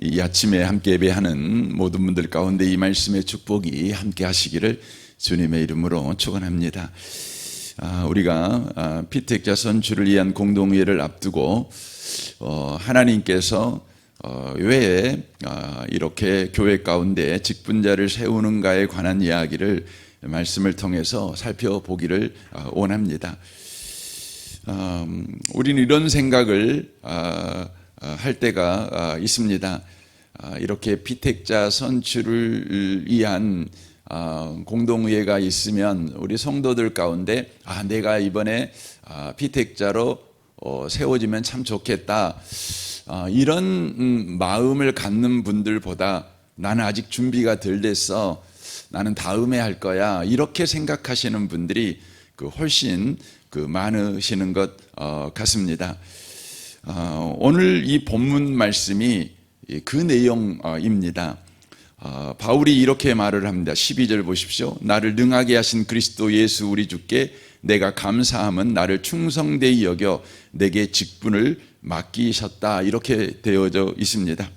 이 아침에 함께 예배하는 모든 분들 가운데 이 말씀의 축복이 함께 하시기를 주님의 이름으로 축원합니다. 아, 우리가 아, 피택자 선출을 위한 공동회를 앞두고 어, 하나님께서 어, 왜 아, 이렇게 교회 가운데 직분자를 세우는가에 관한 이야기를 말씀을 통해서 살펴보기를 아, 원합니다. 음, 우리는 이런 생각을 할 때가 아, 있습니다. 아, 이렇게 피택자 선출을 위한 아, 공동회가 있으면 우리 성도들 가운데 아 내가 이번에 아, 피택자로 어, 세워지면 참 좋겠다 아, 이런 음, 마음을 갖는 분들보다 나는 아직 준비가 덜 됐어 나는 다음에 할 거야 이렇게 생각하시는 분들이 그 훨씬 그 많으시는 것 어, 같습니다. 어, 오늘 이 본문 말씀이 그 내용입니다. 어, 바울이 이렇게 말을 합니다. 12절 보십시오. 나를 능하게 하신 그리스도 예수 우리 주께 내가 감사함은 나를 충성되이 여겨 내게 직분을 맡기셨다. 이렇게 되어져 있습니다.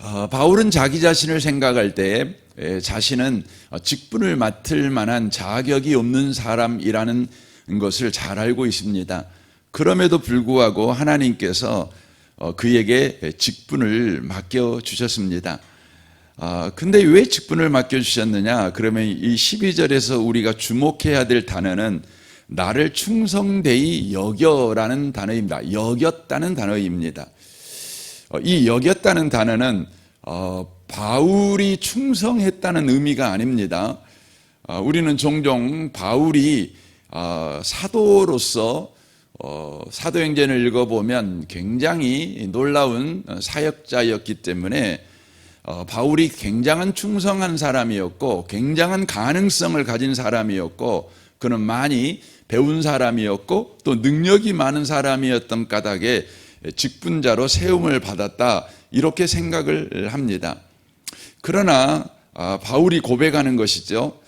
어, 바울은 자기 자신을 생각할 때 에, 자신은 어, 직분을 맡을 만한 자격이 없는 사람이라는 것을 잘 알고 있습니다. 그럼에도 불구하고 하나님께서 어, 그에게 직분을 맡겨 주셨습니다. 아, 근데 왜 직분을 맡겨 주셨느냐? 그러면 이 12절에서 우리가 주목해야 될 단어는 나를 충성되이 여겨라는 단어입니다. 여겼다는 단어입니다. 어, 이 여겼다는 단어는 어, 바울이 충성했다는 의미가 아닙니다. 어, 우리는 종종 바울이 어, 사도로서 어, 사도행전을 읽어보면 굉장히 놀라운 사역자였기 때문에 어, 바울이 굉장한 충성한 사람이었고 굉장한 가능성을 가진 사람이었고 그는 많이 배운 사람이었고 또 능력이 많은 사람이었던 까닭에 직분자로 세움을 받았다 이렇게 생각을 합니다. 그러나 아, 바울이 고백하는 것이죠.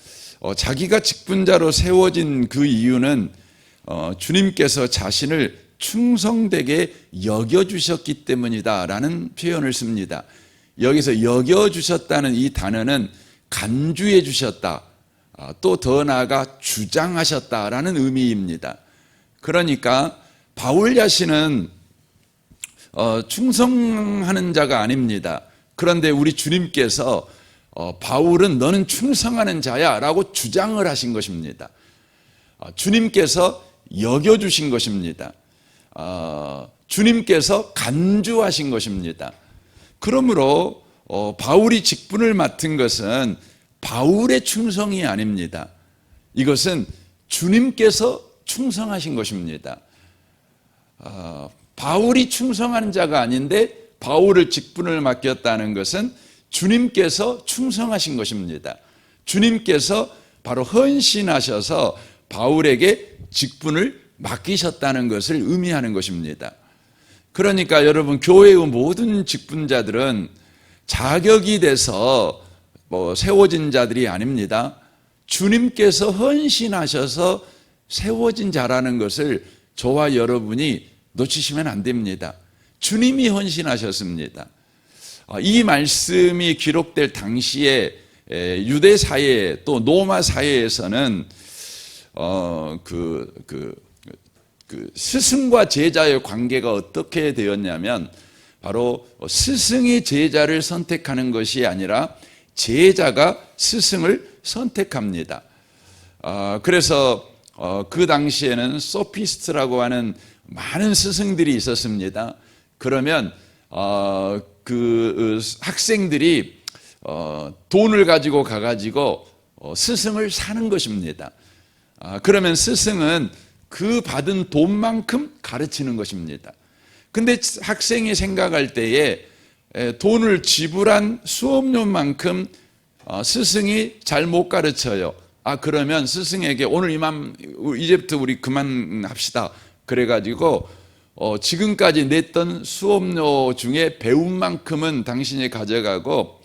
어, 자기가 직분자로 세워진 그 이유는 어, 주님께서 자신을 충성되게 여겨주셨기 때문이다라는 표현을 씁니다. 여기서 여겨주셨다는 이 단어는 간주해 주셨다. 아, 또더 나아가 주장하셨다라는 의미입니다. 그러니까 바울 자신은 어, 충성하는 자가 아닙니다. 그런데 우리 주님께서 어, 바울은 너는 충성하는 자야라고 주장을 하신 것입니다. 어, 주님께서 여겨주신 것입니다. 어, 주님께서 간주하신 것입니다. 그러므로 어, 바울이 직분을 맡은 것은 바울의 충성이 아닙니다. 이것은 주님께서 충성하신 것입니다. 어, 바울이 충성하는 자가 아닌데 바울을 직분을 맡겼다는 것은 주님께서 충성하신 것입니다. 주님께서 바로 헌신하셔서 바울에게 직분을 맡기셨다는 것을 의미하는 것입니다. 그러니까 여러분 교회의 모든 직분자들은 자격이 돼서 뭐 세워진 자들이 아닙니다. 주님께서 헌신하셔서 세워진 자라는 것을 저와 여러분이 놓치시면 안 됩니다. 주님이 헌신하셨습니다. 아, 이 말씀이 기록될 당시에 유대 사회 또 로마 사회에서는 어 그 그, 그 스승과 제자의 관계가 어떻게 되었냐면 바로 스승이 제자를 선택하는 것이 아니라 제자가 스승을 선택합니다. 어, 그래서 어, 그 당시에는 소피스트라고 하는 많은 스승들이 있었습니다. 그러면 어, 그 학생들이 어, 돈을 가지고 가가지고 어, 스승을 사는 것입니다. 아, 그러면 스승은 그 받은 돈만큼 가르치는 것입니다. 근데 학생이 생각할 때에 돈을 지불한 수업료만큼 어, 스승이 잘 못 가르쳐요. 아 그러면 스승에게 오늘 이만 이제부터 우리 그만 합시다. 그래가지고 어, 지금까지 냈던 수업료 중에 배운 만큼은 당신이 가져가고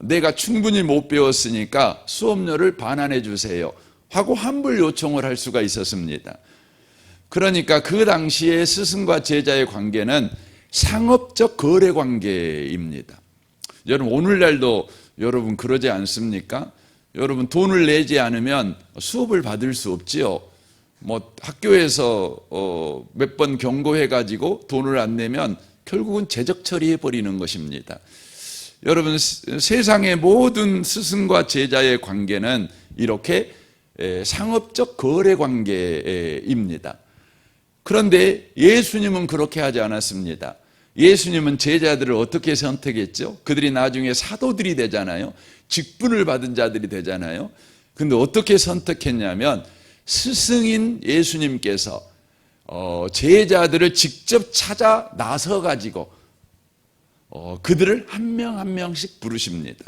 내가 충분히 못 배웠으니까 수업료를 반환해 주세요. 하고 환불 요청을 할 수가 있었습니다. 그러니까 그 당시에 스승과 제자의 관계는 상업적 거래 관계입니다. 여러분 오늘날도 여러분 그러지 않습니까? 여러분 돈을 내지 않으면 수업을 받을 수 없지요. 뭐 학교에서 어, 몇 번 경고해 가지고 돈을 안 내면 결국은 제적 처리해 버리는 것입니다. 여러분 세- 세상의 모든 스승과 제자의 관계는 이렇게 에, 상업적 거래 관계입니다. 그런데 예수님은 그렇게 하지 않았습니다. 예수님은 제자들을 어떻게 선택했죠? 그들이 나중에 사도들이 되잖아요. 직분을 받은 자들이 되잖아요. 근데 어떻게 선택했냐면 스승인 예수님께서 어, 제자들을 직접 찾아 나서 가지고 어, 그들을 한 명 한 명씩 부르십니다.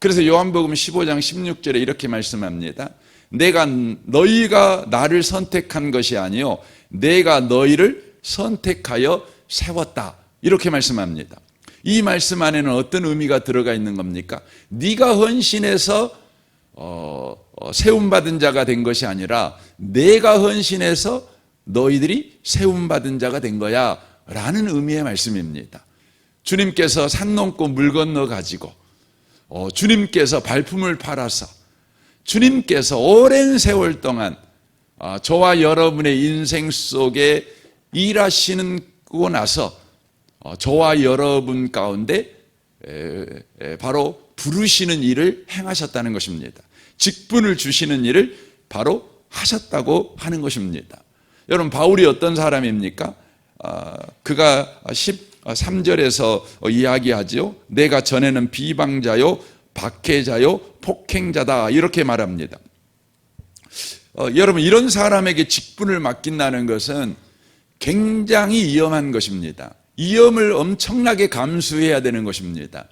그래서 요한복음 15장 16절에 이렇게 말씀합니다. 내가 너희가 나를 선택한 것이 아니요 내가 너희를 선택하여 세웠다. 이렇게 말씀합니다. 이 말씀 안에는 어떤 의미가 들어가 있는 겁니까? 네가 헌신해서 어, 어, 세움 받은 자가 된 것이 아니라 내가 헌신해서 너희들이 세움 받은 자가 된 거야라는 의미의 말씀입니다. 주님께서 산 넘고 물 건너 가지고 어, 주님께서 발품을 팔아서 주님께서 오랜 세월 동안 아, 저와 여러분의 인생 속에 일하시고 나서 어, 저와 여러분 가운데 바로 부르시는 일을 행하셨다는 것입니다. 직분을 주시는 일을 바로 하셨다고 하는 것입니다. 여러분 바울이 어떤 사람입니까? 아, 그가 13절에서 이야기하지요. 내가 전에는 비방자요, 박해자요, 폭행자다 이렇게 말합니다. 어, 여러분 이런 사람에게 직분을 맡긴다는 것은 굉장히 위험한 것입니다. 위험을 엄청나게 감수해야 되는 것입니다.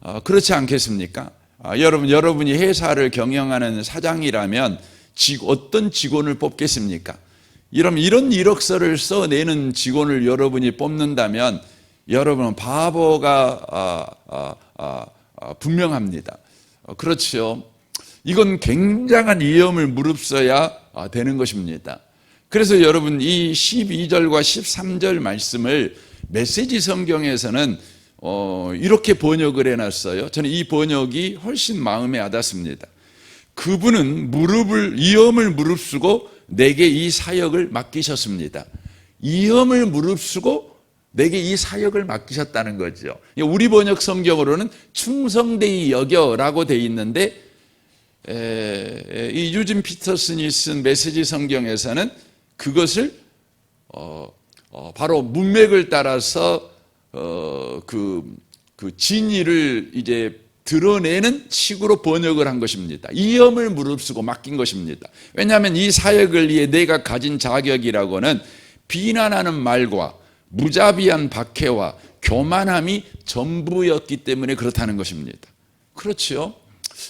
어, 그렇지 않겠습니까? 아, 여러분 여러분이 회사를 경영하는 사장이라면 지- 어떤 직원을 뽑겠습니까? 이런 이런 이력서를 써내는 직원을 여러분이 뽑는다면 여러분은 바보가 아, 아, 아, 아, 분명합니다. 어, 그렇지요. 이건 굉장한 위험을 무릅써야 아, 되는 것입니다. 그래서 여러분 이 12절과 13절 말씀을 메시지 성경에서는 어, 이렇게 번역을 해놨어요. 저는 이 번역이 훨씬 마음에 와닿습니다. 그분은 무릎을 위험을 무릅쓰고 내게 이 사역을 맡기셨습니다. 위험을 무릅쓰고 내게 이 사역을 맡기셨다는 거죠. 우리 번역 성경으로는 충성되이 여겨라고 돼 있는데 에, 에, 이 유진 피터슨이 쓴 메시지 성경에서는 그것을 어, 어, 바로 문맥을 따라서 어, 그, 그 진리를 이제 드러내는 식으로 번역을 한 것입니다. 이염을 무릅쓰고 맡긴 것입니다. 왜냐하면 이 사역을 위해 내가 가진 자격이라고는 비난하는 말과 무자비한 박해와 교만함이 전부였기 때문에 그렇다는 것입니다. 그렇죠?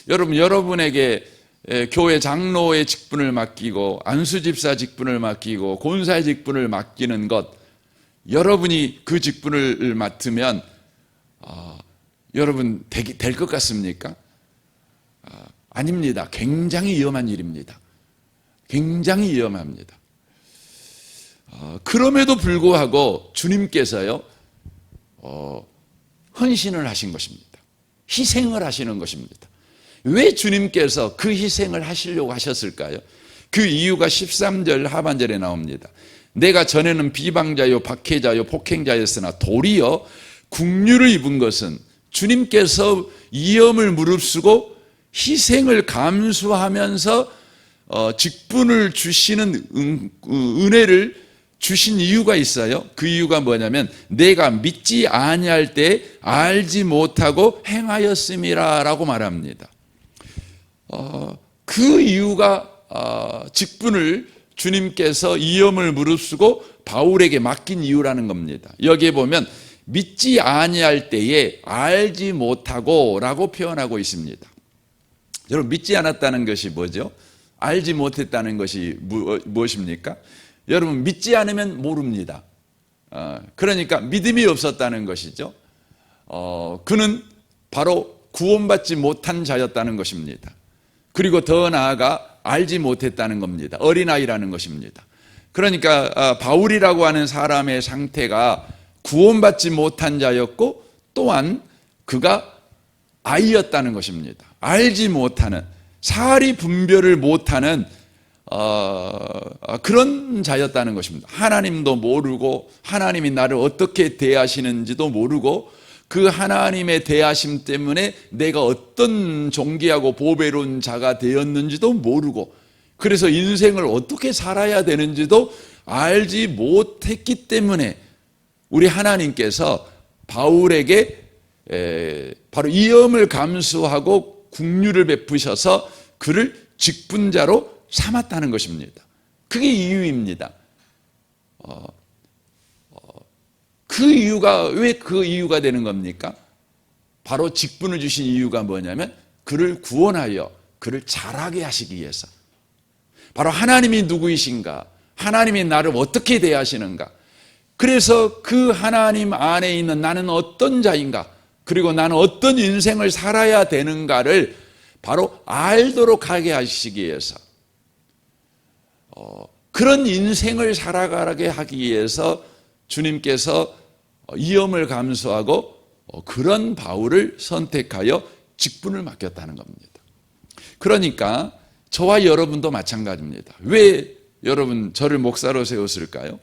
여러분, 여러분에게 에, 교회 장로의 직분을 맡기고 안수집사 직분을 맡기고 권사의 직분을 맡기는 것 여러분이 그 직분을 맡으면 아, 여러분 될 것 같습니까? 아, 아닙니다. 굉장히 위험한 일입니다. 굉장히 위험합니다. 아, 그럼에도 불구하고 주님께서요 어, 헌신을 하신 것입니다. 희생을 하시는 것입니다. 왜 주님께서 그 희생을 하시려고 하셨을까요? 그 이유가 13절 하반절에 나옵니다. 내가 전에는 비방자요, 박해자요, 폭행자였으나 도리어 국류를 입은 것은 주님께서 위험을 무릅쓰고 희생을 감수하면서 어, 직분을 주시는 은, 은혜를 주신 이유가 있어요. 그 이유가 뭐냐면 내가 믿지 아니할 때 알지 못하고 행하였음이라라고 말합니다. 어, 그 이유가 어, 직분을 주님께서 위험을 무릅쓰고 바울에게 맡긴 이유라는 겁니다. 여기에 보면 믿지 아니할 때에 알지 못하고라고 표현하고 있습니다. 여러분 믿지 않았다는 것이 뭐죠? 알지 못했다는 것이 무, 무엇입니까? 여러분 믿지 않으면 모릅니다. 어, 그러니까 믿음이 없었다는 것이죠. 어, 그는 바로 구원받지 못한 자였다는 것입니다. 그리고 더 나아가 알지 못했다는 겁니다. 어린아이라는 것입니다. 그러니까 아, 바울이라고 하는 사람의 상태가 구원받지 못한 자였고 또한 그가 아이였다는 것입니다. 알지 못하는 사리 분별을 못하는 어, 그런 자였다는 것입니다. 하나님도 모르고 하나님이 나를 어떻게 대하시는지도 모르고 그 하나님의 대하심 때문에 내가 어떤 존귀하고 보배로운 자가 되었는지도 모르고 그래서 인생을 어떻게 살아야 되는지도 알지 못했기 때문에 우리 하나님께서 바울에게 에, 바로 이염을 감수하고 국류를 베푸셔서 그를 직분자로 삼았다는 것입니다. 그게 이유입니다. 어, 어, 그 이유가 왜 그 이유가 되는 겁니까? 바로 직분을 주신 이유가 뭐냐면 그를 구원하여 그를 잘하게 하시기 위해서. 바로 하나님이 누구이신가? 하나님이 나를 어떻게 대하시는가? 그래서 그 하나님 안에 있는 나는 어떤 자인가? 그리고 나는 어떤 인생을 살아야 되는가를 바로 알도록 하게 하시기 위해서 어, 그런 인생을 살아가게 하기 위해서 주님께서 이염을 감수하고 어, 그런 바울을 선택하여 직분을 맡겼다는 겁니다. 그러니까 저와 여러분도 마찬가지입니다. 왜 여러분 저를 목사로 세웠을까요?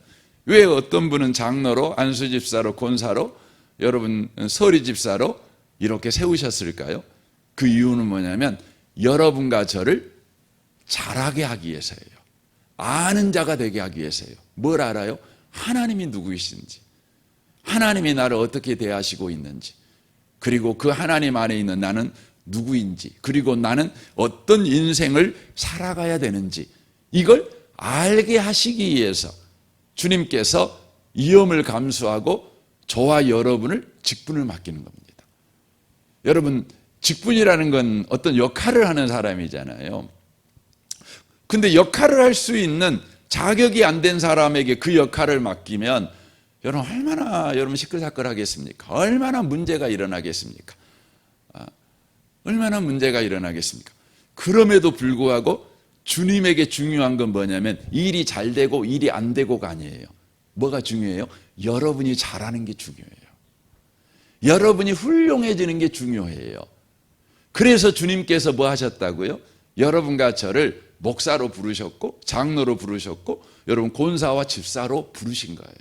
왜 어떤 분은 장로로, 안수집사로, 권사로, 여러분 서리집사로 이렇게 세우셨을까요? 그 이유는 뭐냐면 여러분과 저를 잘하게 하기 위해서예요. 아는 자가 되게 하기 위해서예요. 뭘 알아요? 하나님이 누구이신지, 하나님이 나를 어떻게 대하시고 있는지, 그리고 그 하나님 안에 있는 나는 누구인지, 그리고 나는 어떤 인생을 살아가야 되는지, 이걸 알게 하시기 위해서 주님께서 위험을 감수하고 저와 여러분을 직분을 맡기는 겁니다. 여러분, 직분이라는 건 어떤 역할을 하는 사람이잖아요. 근데 역할을 할 수 있는 자격이 안 된 사람에게 그 역할을 맡기면 여러분 얼마나 여러분 시끌시끌하겠습니까? 얼마나 문제가 일어나겠습니까? 아, 얼마나 문제가 일어나겠습니까? 그럼에도 불구하고 주님에게 중요한 건 뭐냐면 일이 잘 되고 일이 안 되고가 아니에요. 뭐가 중요해요? 여러분이 잘하는 게 중요해요. 여러분이 훌륭해지는 게 중요해요. 그래서 주님께서 뭐 하셨다고요? 여러분과 저를 목사로 부르셨고 장로로 부르셨고 여러분 권사와 집사로 부르신 거예요.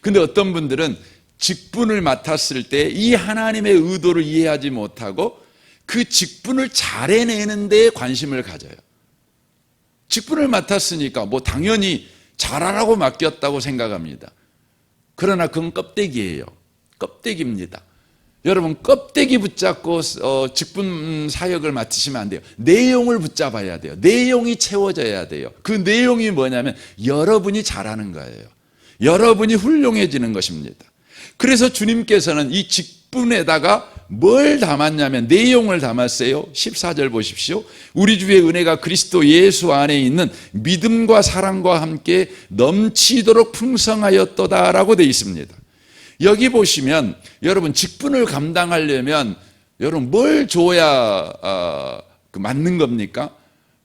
근데 어떤 분들은 직분을 맡았을 때 이 하나님의 의도를 이해하지 못하고 그 직분을 잘 해내는 데 관심을 가져요. 직분을 맡았으니까 뭐 당연히 잘하라고 맡겼다고 생각합니다. 그러나 그건 껍데기예요. 껍데기입니다. 여러분 껍데기 붙잡고 어, 직분 사역을 맡으시면 안 돼요. 내용을 붙잡아야 돼요. 내용이 채워져야 돼요. 그 내용이 뭐냐면 여러분이 잘하는 거예요. 여러분이 훌륭해지는 것입니다. 그래서 주님께서는 이 직분에다가 뭘 담았냐면 내용을 담았어요. 14절 보십시오. 우리 주의 은혜가 그리스도 예수 안에 있는 믿음과 사랑과 함께 넘치도록 풍성하였도다라고 되어 있습니다. 여기 보시면 여러분 직분을 감당하려면 여러분 뭘 줘야 어, 그 맞는 겁니까?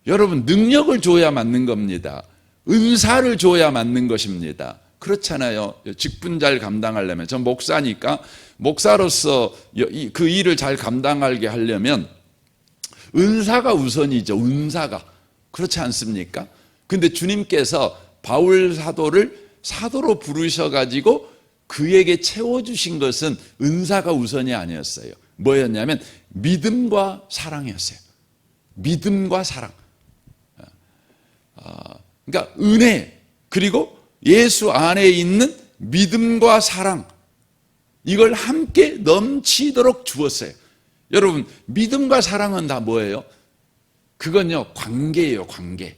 여러분 능력을 줘야 맞는 겁니다. 은사를 줘야 맞는 것입니다. 그렇잖아요. 직분 잘 감당하려면 전 목사니까 목사로서 그 일을 잘 감당하게 하려면 은사가 우선이죠. 은사가 그렇지 않습니까? 근데 주님께서 바울 사도를 사도로 부르셔 가지고 그에게 채워주신 것은 은사가 우선이 아니었어요. 뭐였냐면 믿음과 사랑이었어요. 믿음과 사랑. 아, 그러니까 은혜 그리고 예수 안에 있는 믿음과 사랑 이걸 함께 넘치도록 주었어요. 여러분 믿음과 사랑은 다 뭐예요? 그건요 관계예요 관계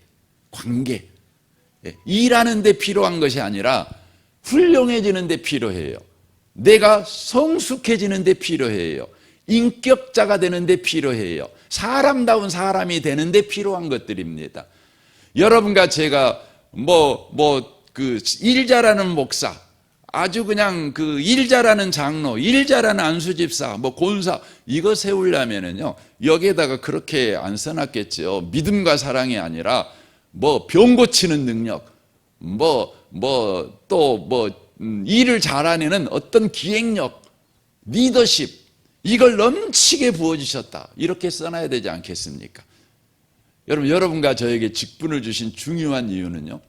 관계 예, 일하는 데 필요한 것이 아니라 훌륭해지는 데 필요해요. 내가 성숙해지는 데 필요해요. 인격자가 되는 데 필요해요. 사람다운 사람이 되는 데 필요한 것들입니다. 여러분과 제가 뭐, 뭐, 그, 일 잘하는 목사, 아주 그냥 그일 잘하는 장로, 일 잘하는 안수집사, 뭐 권사, 이거 세우려면은요, 여기에다가 그렇게 안 써놨겠죠. 믿음과 사랑이 아니라, 뭐, 병 고치는 능력, 뭐, 뭐, 또 뭐, 음, 일을 잘하는 어떤 기획력, 리더십 이걸 넘치게 부어주셨다. 이렇게 써놔야 되지 않겠습니까? 여러분, 여러분과 저에게 직분을 주신 중요한 이유는요.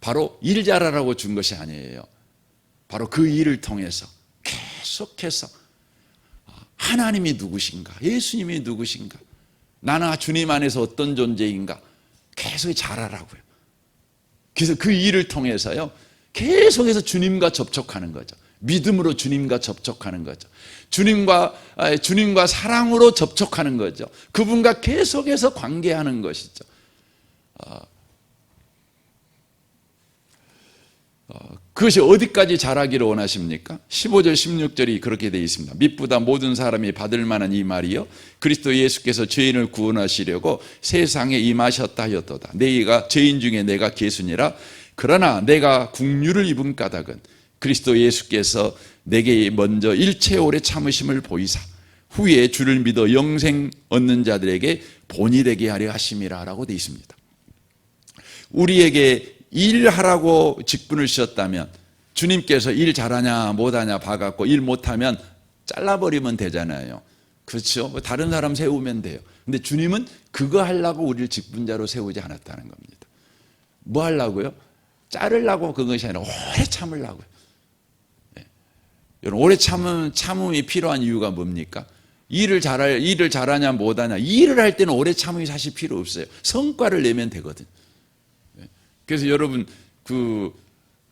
바로 일 잘하라고 준 것이 아니에요. 바로 그 일을 통해서 계속해서 하나님이 누구신가? 예수님이 누구신가? 나는 주님 안에서 어떤 존재인가? 계속 잘하라고요. 그래서 그 일을 통해서요. 계속해서 주님과 접촉하는 거죠. 믿음으로 주님과 접촉하는 거죠. 주님과 아, 주님과 사랑으로 접촉하는 거죠. 그분과 계속해서 관계하는 것이죠. 그것이 어디까지 자라기를 원하십니까? 15절 16절이 그렇게 되어 있습니다. 밑보다 모든 사람이 받을 만한 이 말이요 그리스도 예수께서 죄인을 구원하시려고 세상에 임하셨다 하였도다. 내가 죄인 중에 내가 계수니라 그러나 내가 국류를 입은 까닭은 그리스도 예수께서 내게 먼저 일체 오래 참으심을 보이사 후에 주를 믿어 영생 얻는 자들에게 본이 되게 하려 하심이라라고 되어 있습니다. 우리에게 일하라고 직분을 주셨다면 주님께서 일 잘하냐 못하냐 봐갖고 일 못하면 잘라버리면 되잖아요. 그렇죠? 다른 사람 세우면 돼요. 근데 주님은 그거 하려고 우리를 직분자로 세우지 않았다는 겁니다. 뭐 하려고요? 자르려고 그것이 아니라 오래 참으려고요. 네. 여러분 오래 참음 참음이 필요한 이유가 뭡니까? 일을 잘할 일을 잘하냐 못하냐 일을 할 때는 오래 참음이 사실 필요 없어요. 성과를 내면 되거든. 그래서 여러분 그,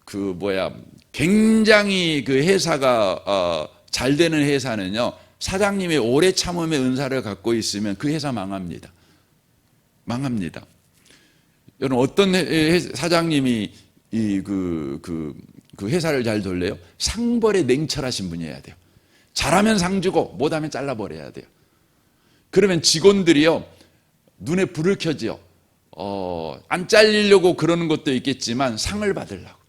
그 뭐야 굉장히 그 회사가 어, 잘 되는 회사는요 사장님의 오래 참음의 은사를 갖고 있으면 그 회사 망합니다. 망합니다. 여러분 어떤 회, 사장님이 이그그 그, 그 회사를 잘 돌려요? 상벌에 냉철하신 분이어야 돼요. 잘하면 상 주고 못하면 잘라버려야 돼요. 그러면 직원들이요 눈에 불을 켜지요. 어, 안 잘리려고 그러는 것도 있겠지만 상을 받으려고.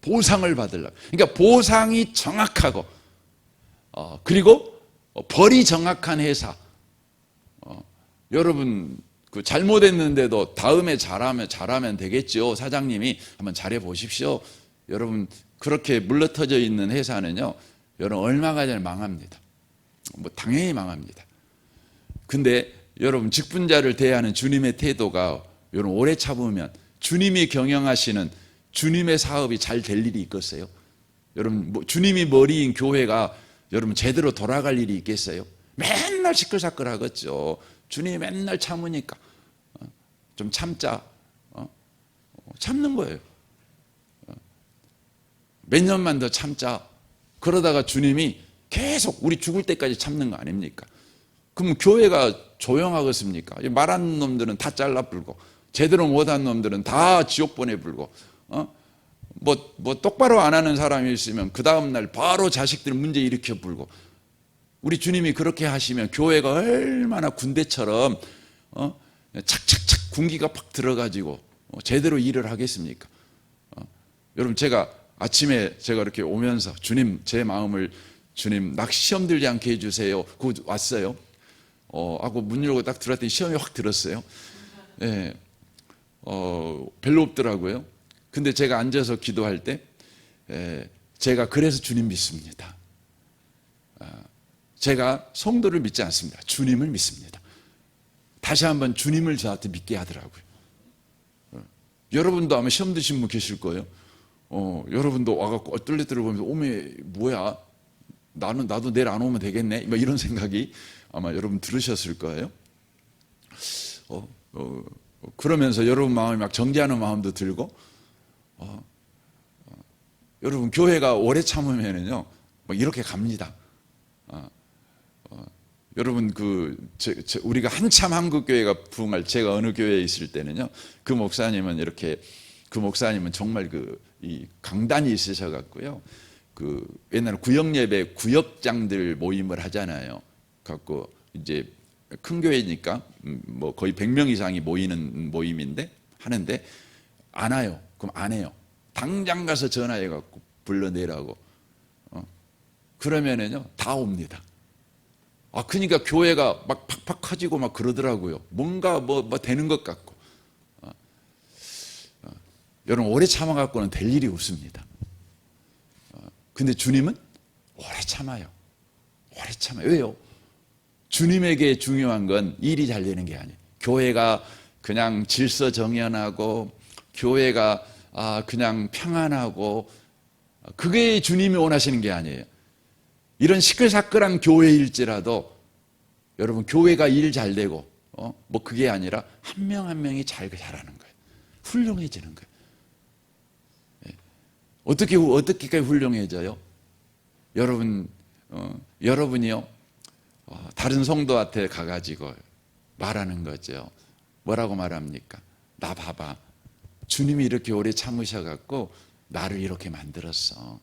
보상을 받으려고. 그러니까 보상이 정확하고 어, 그리고 벌이 정확한 회사. 어, 여러분 그 잘못했는데도 다음에 잘하면 잘하면 되겠죠 사장님이? 한번 잘해 보십시오. 여러분 그렇게 물러터져 있는 회사는요 여러분 얼마가 전에 망합니다. 뭐 당연히 망합니다. 근데 여러분 직분자를 대하는 주님의 태도가 여러분 오래 참으면 주님이 경영하시는 주님의 사업이 잘 될 일이 있겠어요? 여러분 뭐 주님이 머리인 교회가 여러분 제대로 돌아갈 일이 있겠어요? 맨날 시끌시끌하겠죠. 주님이 맨날 참으니까 어? 좀 참자. 어? 참는 거예요. 어? 몇 년만 더 참자. 그러다가 주님이 계속 우리 죽을 때까지 참는 거 아닙니까? 그럼 교회가 조용하겠습니까? 말하는 놈들은 다 잘라 불고 제대로 못한 놈들은 다 지옥 보내불고 어? 뭐, 뭐 똑바로 안 하는 사람이 있으면 그 다음날 바로 자식들 문제 일으켜 불고 우리 주님이 그렇게 하시면 교회가 얼마나 군대처럼 어? 착착착 군기가 팍 들어가지고 어, 제대로 일을 하겠습니까? 어? 여러분 제가 아침에 제가 이렇게 오면서 주님 제 마음을 주님 낚 시험 들지 않게 해주세요. 그거 왔어요. 어, 하고 문 열고 딱 들어왔더니 시험이 확 들었어요. 예. 어, 별로 없더라고요. 근데 제가 앉아서 기도할 때 에, 제가 그래서 주님 믿습니다. 아, 제가 성도를 믿지 않습니다. 주님을 믿습니다. 다시 한번 주님을 저한테 믿게 하더라고요. 어, 여러분도 아마 시험 드신 분 계실 거예요. 어, 여러분도 와갖고 얼떨레떨 보면서 오메 뭐야? 나는 나도 내일 안 오면 되겠네. 뭐 이런 생각이 아마 여러분 들으셨을 거예요. 어, 어, 그러면서 여러분 마음이 막 정지하는 마음도 들고 어, 어, 여러분 교회가 오래 참으면은요 뭐 이렇게 갑니다. 어, 어 여러분 그 제, 제, 우리가 한참 한국 교회가 부흥할 제가 어느 교회에 있을 때는요 그 목사님은 이렇게 그 목사님은 정말 그 이 강단이 있으셔 갖고요 그 옛날 구역 예배 구역장들 모임을 하잖아요. 갖고 이제 큰 교회니까 음, 뭐 거의 100명 이상이 모이는 모임인데 하는데 안 와요. 그럼 안 해요. 당장 가서 전화해 갖고 불러내라고. 어? 그러면은요 다 옵니다. 아 그러니까 교회가 막 팍팍 커지고 막 그러더라고요. 뭔가 뭐, 뭐 되는 것 같고. 어? 어. 여러분 오래 참아 갖고는 될 일이 없습니다. 근데 주님은 오래 참아요. 오래 참아요. 왜요? 주님에게 중요한 건 일이 잘 되는 게 아니에요. 교회가 그냥 질서 정연하고 교회가 아 그냥 평안하고 그게 주님이 원하시는 게 아니에요. 이런 시끌사끌한 교회일지라도 여러분 교회가 일 잘 되고 어? 뭐 그게 아니라 한 명한 명이 잘 잘하는 거예요. 훌륭해지는 거예요. 예. 어떻게 어떻게까지 훌륭해져요? 여러분 어, 여러분이요 어, 다른 성도한테 가가지고 말하는 거죠. 뭐라고 말합니까? 나 봐봐. 주님이 이렇게 오래 참으셔갖고 나를 이렇게 만들었어.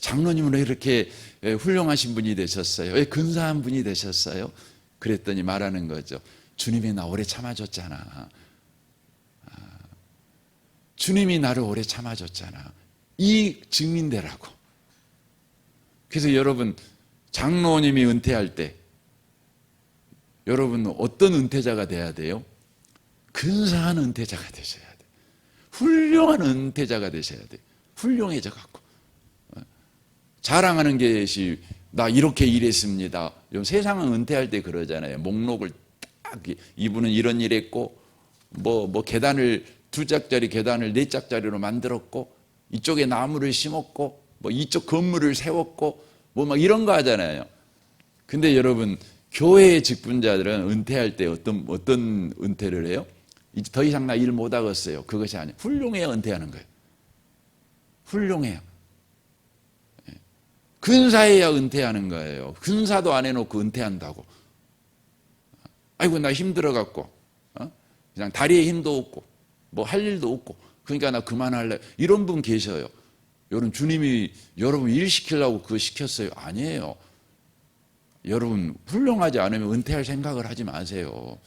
장로님은 왜 이렇게 예, 훌륭하신 분이 되셨어요? 왜 근사한 분이 되셨어요? 그랬더니 말하는 거죠. 주님이 나 오래 참아줬잖아. 아, 주님이 나를 오래 참아줬잖아. 이 증인되라고. 그래서 여러분 장로님이 은퇴할 때 여러분 어떤 은퇴자가 돼야 돼요? 근사한 은퇴자가 되셔야 돼. 훌륭한 은퇴자가 되셔야 돼. 훌륭해져 갖고 자랑하는 것이 나 이렇게 일했습니다. 요 세상은 은퇴할 때 그러잖아요. 목록을 딱 이분은 이런 일했고 뭐뭐 계단을 두 짝짜리 계단을 네 짝짜리로 만들었고 이쪽에 나무를 심었고 뭐 이쪽 건물을 세웠고 뭐 막 이런 거 하잖아요. 근데 여러분 교회의 직분자들은 은퇴할 때 어떤 어떤 은퇴를 해요? 이제 더 이상 나 일 못 하겠어요. 그것이 아니에요. 훌륭해야 은퇴하는 거예요. 훌륭해요. 예. 근사해야 은퇴하는 거예요. 근사도 안 해놓고 은퇴한다고. 아이고 나 힘들어갖고 어? 그냥 다리에 힘도 없고 뭐 할 일도 없고 그러니까 나 그만할래 이런 분 계셔요. 여러분 주님이 여러분 일 시키려고 그거 시켰어요. 아니에요. 여러분 훌륭하지 않으면 은퇴할 생각을 하지 마세요.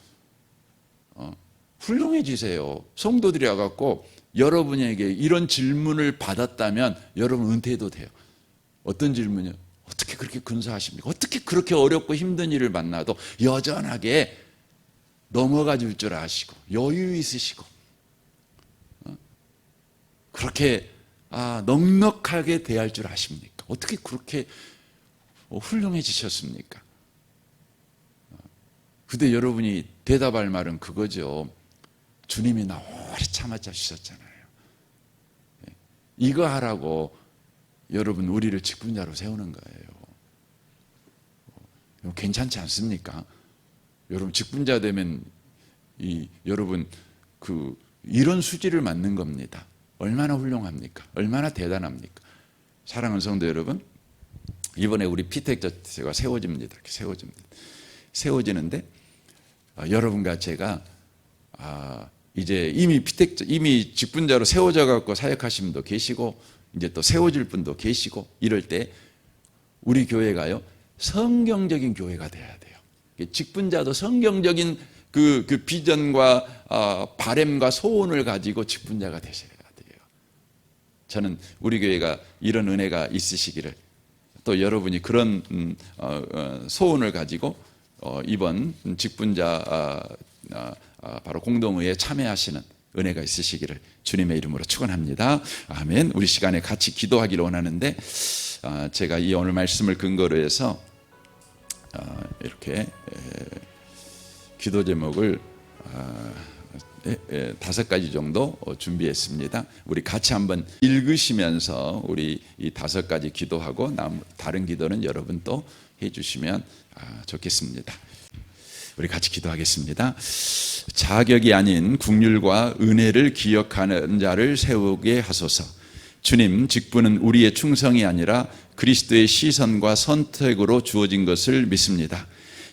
어, 훌륭해지세요. 성도들이 와갖고 여러분에게 이런 질문을 받았다면 여러분 은퇴해도 돼요. 어떤 질문이요? 어떻게 그렇게 근사하십니까? 어떻게 그렇게 어렵고 힘든 일을 만나도 여전하게 넘어가 줄 줄 아시고 여유 있으시고 어? 그렇게 아, 넉넉하게 대할 줄 아십니까? 어떻게 그렇게 훌륭해지셨습니까? 근데 여러분이 대답할 말은 그거죠. 주님이 나 오래 참아자 주셨잖아요. 예. 이거 하라고 여러분 우리를 직분자로 세우는 거예요. 괜찮지 않습니까? 여러분 직분자 되면 이 여러분 그 이런 수지를 맞는 겁니다. 얼마나 훌륭합니까? 얼마나 대단합니까? 사랑하는 성도 여러분, 이번에 우리 피텍저체가 세워집니다. 이렇게 세워집니다. 세워지는데 아, 여러분과 제가 아, 이제 이미 피텍 이미 직분자로 세워져 갖고 사역하신 분도 계시고 이제 또 세워질 분도 계시고 이럴 때 우리 교회가요 성경적인 교회가 돼야 돼요. 직분자도 성경적인 그, 그 비전과 어, 바램과 소원을 가지고 직분자가 되셔야 돼요. 저는 우리 교회가 이런 은혜가 있으시기를 또 여러분이 그런 음, 어, 어, 소원을 가지고 어, 이번 직분자 아, 아, 아, 바로 공동의에 참여하시는 은혜가 있으시기를 주님의 이름으로 축원합니다. 아멘. 우리 시간에 같이 기도하기를 원하는데 제가 이 오늘 말씀을 근거로 해서 이렇게 기도 제목을 다섯 가지 정도 준비했습니다. 우리 같이 한번 읽으시면서 우리 이 다섯 가지 기도하고 다른 기도는 여러분 또 해주시면 좋겠습니다. 우리 같이 기도하겠습니다. 자격이 아닌 국률과 은혜를 기억하는 자를 세우게 하소서. 주님, 직분은 우리의 충성이 아니라 그리스도의 시선과 선택으로 주어진 것을 믿습니다.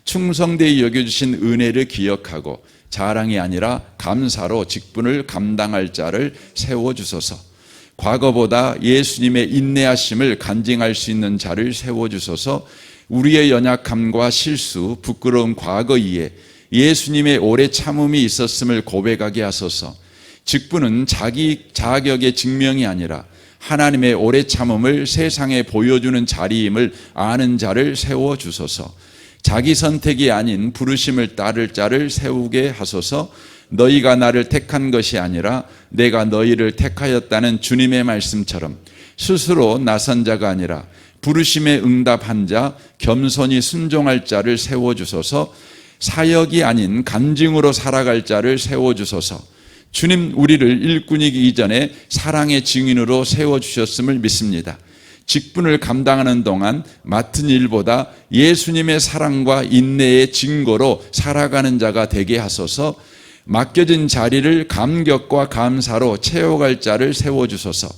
충성되이 여겨주신 은혜를 기억하고 자랑이 아니라 감사로 직분을 감당할 자를 세워주소서. 과거보다 예수님의 인내하심을 간증할 수 있는 자를 세워주소서. 우리의 연약함과 실수, 부끄러운 과거 이에 예수님의 오래 참음이 있었음을 고백하게 하소서. 직분은 자기 자격의 증명이 아니라 하나님의 오래 참음을 세상에 보여주는 자리임을 아는 자를 세워 주소서. 자기 선택이 아닌 부르심을 따를 자를 세우게 하소서. 너희가 나를 택한 것이 아니라 내가 너희를 택하였다는 주님의 말씀처럼 스스로 나선 자가 아니라 부르심에 응답한 자 겸손히 순종할 자를 세워 주소서 사역이 아닌 간증으로 살아갈 자를 세워 주소서 주님 우리를 일꾼이기 이전에 사랑의 증인으로 세워 주셨음을 믿습니다. 직분을 감당하는 동안 맡은 일보다 예수님의 사랑과 인내의 증거로 살아가는 자가 되게 하소서. 맡겨진 자리를 감격과 감사로 채워갈 자를 세워주소서.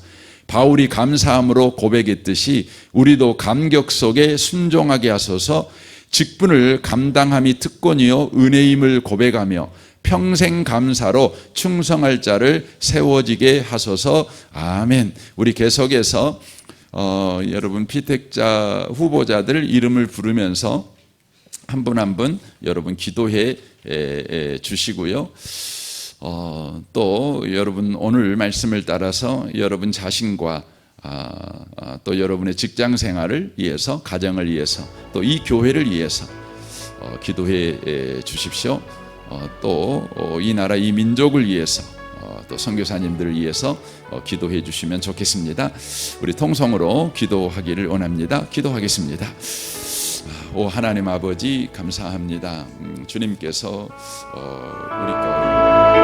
바울이 감사함으로 고백했듯이 우리도 감격 속에 순종하게 하소서. 직분을 감당함이 특권이요 은혜임을 고백하며 평생 감사로 충성할 자를 세워지게 하소서. 아멘. 우리 계속해서 어, 여러분 피택자 후보자들 이름을 부르면서 한 분 한 분 여러분 기도해 주시고요. 어, 또 여러분 오늘 말씀을 따라서 여러분 자신과 아, 아, 또 여러분의 직장 생활을 위해서 가정을 위해서 또 이 교회를 위해서 어, 기도해 에, 주십시오. 어, 또이 나라 이 민족을 위해서 어, 또 선교사님들을 위해서 어, 기도해 주시면 좋겠습니다. 우리 통성으로 기도하기를 원합니다. 기도하겠습니다. 오 하나님 아버지 감사합니다. 음, 주님께서 어, 우리 가운데